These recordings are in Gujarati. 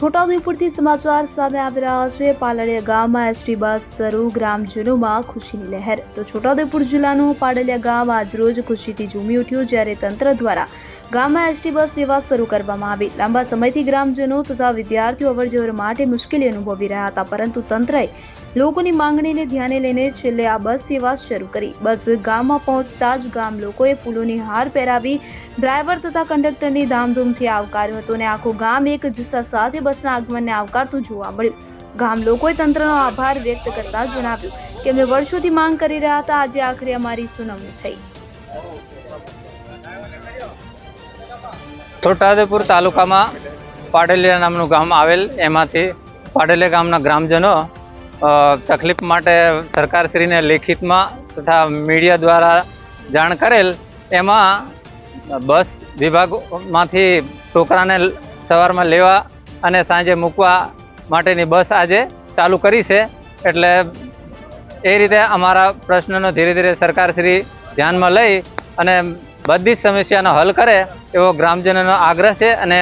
છોટાઉદેપુરથી સમાચાર સામે આવી રહ્યા છે. પાલડિયા ગામમાં એસટી બસ શરૂ, ગ્રામજનોમાં ખુશીની લહેર. તો છોટાઉદેપુર જિલ્લાનું પાડલિયા ગામ આજરોજ ખુશીથી ઝૂમી ઉઠ્યું, જ્યારે તંત્ર દ્વારા ગામમાં એસટી બસ સેવા શરૂ કરવામાં આવી. લાંબા સમયથી ગ્રામજનો તથા વિદ્યાર્થીઓ અવરજવર માટે મુશ્કેલી અનુભવી રહ્યા હતા, પરંતુ તંત્રએ લોકોની માંગણીને ધ્યાને લઈને છેલ્લે આ બસ સેવા શરૂ કરી. બસ ગામમાં પહોંચતા જ ગામ લોકોએ ફૂલોની હાર પહેરાવી ડ્રાઈવર તથા કંડક્ટરની ધામધૂમથી આવકાર્યું હતું અને આખું ગામ એક જુસ્સા સાથે બસના આગમનને આવકારતું જોવા મળ્યું. ગામ લોકોએ તંત્રનો આભાર વ્યક્ત કરતા જણાવ્યું કે અમે વર્ષોથી માંગ કરી રહ્યા હતા, આજે આખરે અમારી સુનાવણી થઈ. છોટાદેપુર તાલુકામાં પાડેલિયા નામનું ગામ આવેલ. એમાંથી પાડેલિયા ગામના ગ્રામજનો તકલીફ માટે સરકારશ્રીને લેખિતમાં તથા મીડિયા દ્વારા જાણ કરેલ, એમાં બસ વિભાગમાંથી છોકરાને સવારમાં લેવા અને સાંજે મૂકવા માટેની બસ આજે ચાલુ કરી છે. એટલે એ રીતે અમારા પ્રશ્નનો ધીરે ધીરે સરકારશ્રી ધ્યાનમાં લઈ અને બધી જ સમસ્યાનો હલ કરે એવો ગ્રામજનોનો આગ્રહ છે અને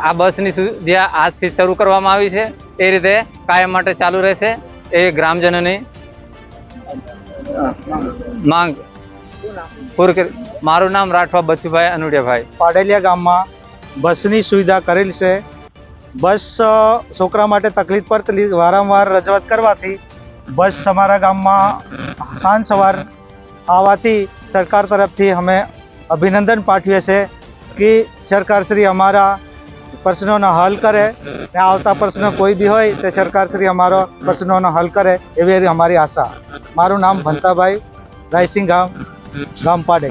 આ બસની સુવિધા આજથી શરૂ કરવામાં આવી છે. એ રીતે કાયમ માટે ચાલુ રહેશે. એ ગ્રામજનોની માંગ. પૂરી મારું નામ રાઠવા બચુભાઈ અનુડિયાભાઈ. પાડેલિયા ગામમાં બસની સુવિધા કરેલ છે. બસ છોકરા માટે તકલીફ પર વારંવાર રજૂઆત કરવાથી બસ અમારા ગામમાં સાંજ સવાર આવવાથી સરકાર તરફથી અમે અભિનંદન પાઠવીએ છીએ કે સરકારશ્રી અમારા પ્રશ્નોનો હલ કરે ને આવતા પ્રશ્ન કોઈ બી હોય તે સરકારશ્રી અમારો પ્રશ્નોનો હલ કરે એવી અમારી આશા. મારું નામ ભંતાભાઈ રાયસિંગ ગામ ગામ પાડે.